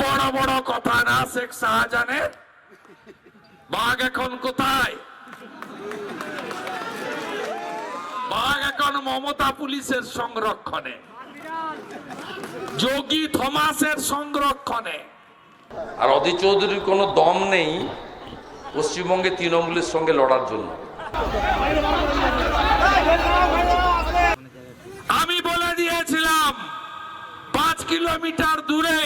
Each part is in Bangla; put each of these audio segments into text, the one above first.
বড় বড় কথা না শেখ শাহজাহানের? বাঘ এখন কোথায়? বাঘ এখন মমতা পুলিশের সংরক্ষণে। যোগী থমাসের সংরক্ষণে। আর অধীর চৌধুরীর কোনো দম নেই পশ্চিমবঙ্গে তৃণমূলের সঙ্গে লড়ার জন্য আমি বলে দিয়েছিলাম পাঁচ কিলোমিটার দূরে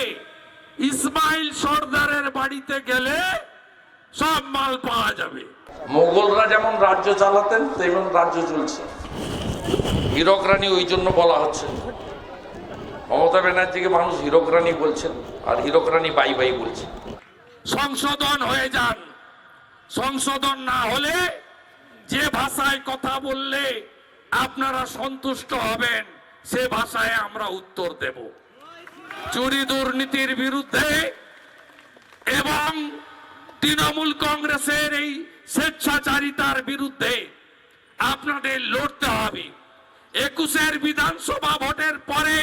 ইসমাইল সর্দারের বাড়িতে গেলে সব মাল পাওয়া যাবে। মোগলরা যেমন রাজ্য চালাতেন তেমন রাজ্য চলছে। হীরক রানী ওই জন্য বলা হচ্ছে। মমতা ব্যানার্জিকে মানুষ হীরক রানী বলছেন আর হীরক রানী বাই বাই বলছেন সংশোধন হয়ে যান। সংশোধন না হলে যে ভাষায় কথা বললে আপনারা সন্তুষ্ট হবেন সে ভাষায় আমরা উত্তর দেব। চুরি দুর্নীতির বিরুদ্ধে এবং তৃণমূল কংগ্রেসের এই স্বেচ্ছাচারিতার বিরুদ্ধে আপনাদের লড়তে হবে। একুশের বিধানসভা ভোটের পরে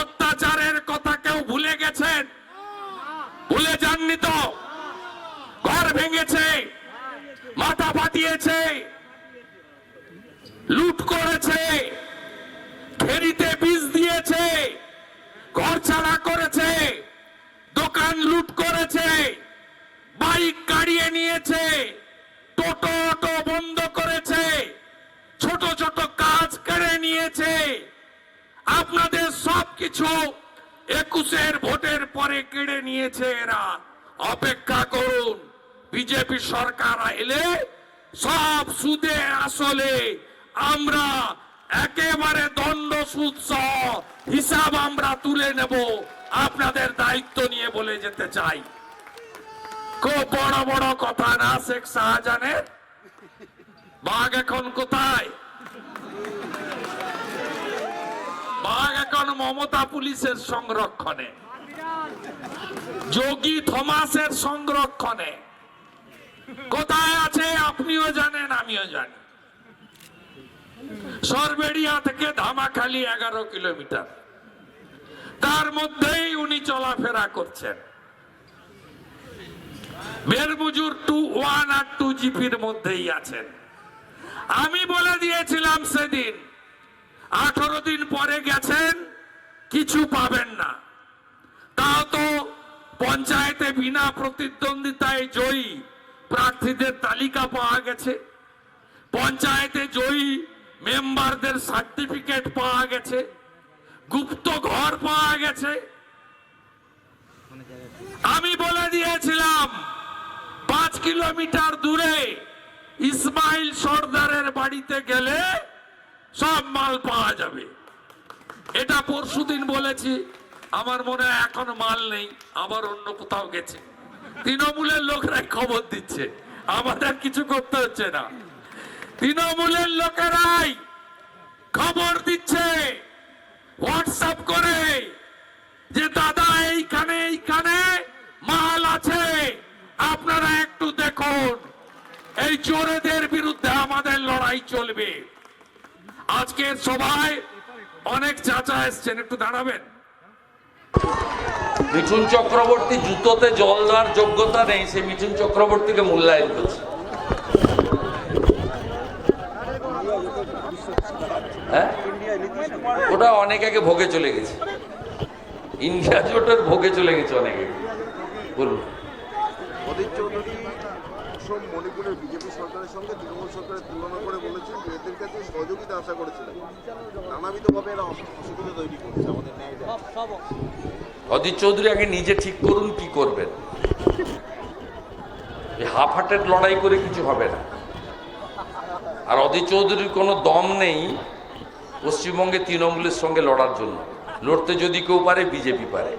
অত্যাচারের কথা কেউ ভুলে গেছেন? ভুলে যাননি তো? ঘর ভেঙেছে, মাথা ফাটিয়েছে, লুট করেছে, ফেরিতে ঘর ছাড়া করেছে, দোকান লুট করেছে, বাইক কাড়িয়ে নিয়েছে, টোটো অটো বন্ধ করেছে, ছোট ছোট কাজ কেড়ে নিয়েছে। আপনাদের সবকিছু একুশের ভোটের পরে কেড়ে নিয়েছে এরা। অপেক্ষা করুন, বিজেপি সরকার এলে সব সুদে আসলে আমরা একেবারে দণ্ড সুদ সহ হিসাব আমরা তুলে নেব। আপনাদের দায়িত্ব নিয়ে বলে যেতে চাই। বড় বড় কথা না, শেখ শাহজাহানের? বাঘ এখন কোথায়? বাঘ এখন মমতা পুলিশের সংরক্ষণে। যোগী থমাসের সংরক্ষণে। কোথায় আছে আপনিও জানেন, আমিও জানি। সরবেড়িয়া থেকে ধামাখালি এগারো কিলোমিটার। তার মধ্যেই উনি চলাফেরা করছেন। বেরমুজুর টু ওয়ান আর টু জিপির মধ্যেই আছেন। আমি বলে দিয়েছিলাম সেদিন, আঠারো দিন পরে গেছেন, কিছু পাবেন না। তাও তো পঞ্চায়েতে বিনা প্রতিদ্বন্দ্বিতায় জয়ী প্রার্থীদের তালিকা পাওয়া গেছে। পঞ্চায়েতে জয়ী মেম্বারদের সার্টিফিকেট পাওয়া গেছে, গুপ্ত ঘর পাওয়া গেছে। আমি বলে দিয়েছিলাম, পাঁচ কিলোমিটার দূরে ইসমাইল সর্দারের বাড়িতে গেলে সব মাল পাওয়া যাবে। এটা পরশুদিন বলেছি, আমার মনে হয় এখন মাল নেই, আবার অন্য কোথাও গেছে। তৃণমূলের লোকরাই খবর দিচ্ছে, আমাদের কিছু করতে হচ্ছে না। তৃণমূলের লোকেরাই খবর দিচ্ছে হোয়াটসঅ্যাপ করে যে, দাদা, এইখানে এইখানে মাল আছে, আপনারা একটু দেখুন। এই চোরেদের বিরুদ্ধে আমাদের লড়াই চলবে। আজকের সভায় অনেক চাচা এসছেন, একটু দাঁড়াবেন। মিঠুন চক্রবর্তী জুতোতে জল দেওয়ার যোগ্যতা নেই, সে মিঠুন চক্রবর্তীকে মূল্যায়ন করছে। হ্যাঁ? ওটা অনেক আগে ভোগে চলে গেছে। ইন্ডিয়া জোটের ভোগে চলে গেছে অনেক আগে। বলুন। মণিপুরের বিজেপি সরকারের সঙ্গে তৃণমূল সরকারের তুলনা করে বলেছেন যে এদের কাছে সহযোগিতা আশা করেছিলেন। নানাবিধভাবে এরা অসুবিধা তৈরি করছে আমাদের ন্যায়। চৌধুরী আগে নিজে ঠিক করুন কি করবেন? এই হাফ হার্টেড লড়াই করে কিছু হবে না। আর অধীর চৌধুরীর কোনো দম নেই পশ্চিমবঙ্গে তৃণমূলের সঙ্গে লড়ার জন্য। লড়তে যদি কেউ পারে বিজেপি পারে।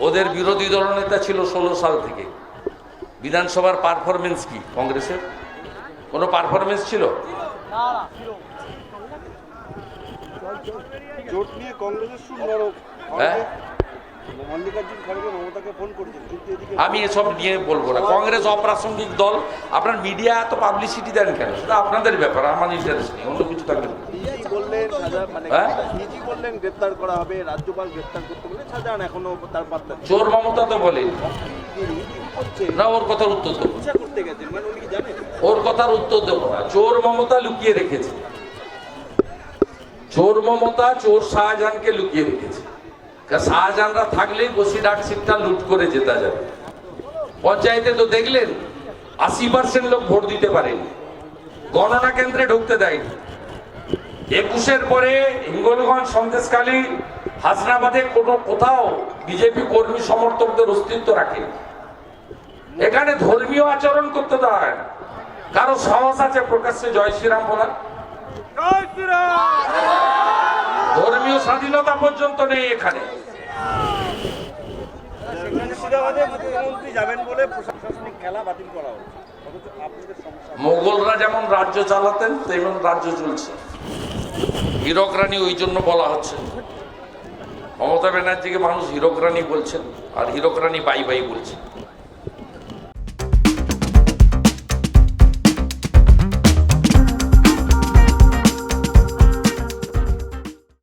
ওদের বিরোধী দলনেতা ছিল ষোলো সাল থেকে। বিধানসভার পারফরমেন্স কি? কংগ্রেসের? কোনো পারফরমেন্স ছিল? হ্যাঁ। আমি এসব নিয়ে বলব না। কংগ্রেস অপ্রাসঙ্গিক দল আপনার মিডিয়া এত পাবলিসিটি দেন কেন? সেটা আপনাদের ব্যাপার আমার ইন্টারেস্ট নেই অন্য কিছু সাজা মানে হ্যাঁ? চোর মমতা তো বলেন। না ওর কথার উত্তর দেবো। মানে উনি কি জানেন? ওর কথার উত্তর দেবো না। চোর মমতা লুকিয়ে রেখেছে। চোর মমতা চোর শাহজাহানকে লুকিয়ে রেখেছে। শাহজাহানরা থাকলেই বসিরহাট সিটটা লুট করে জেতা যাবে। পঞ্চায়েতে তো দেখলেন, আশি পার্সেন্ট লোক ভোট দিতে পারেনি। গণনা কেন্দ্রে ঢুকতে দেয়নি। একুশের পরে হিঙ্গলগঞ্জ সন্দেশকালী হাসনাবাদে কোনো কোথাও বিজেপি কর্মী সমর্থকদের অস্তিত্ব রাখেনি। এখানে ধর্মীয় আচরণ করতে না। কারও সাহস আছে প্রকাশ্যে জয় শ্রীরাম বলা ধর্মীয় স্বাধীনতা পর্যন্ত নেই এখানে। মোগলরা যেমন রাজ্য চালাতেন তেমন রাজ্য চলছে। হীরক রানী ওই জন্য বলা হচ্ছে। মমতা ব্যানার্জিকে মানুষ হীরক রানী বলছেন আর হীরক রানী বাই বাই বলছেন।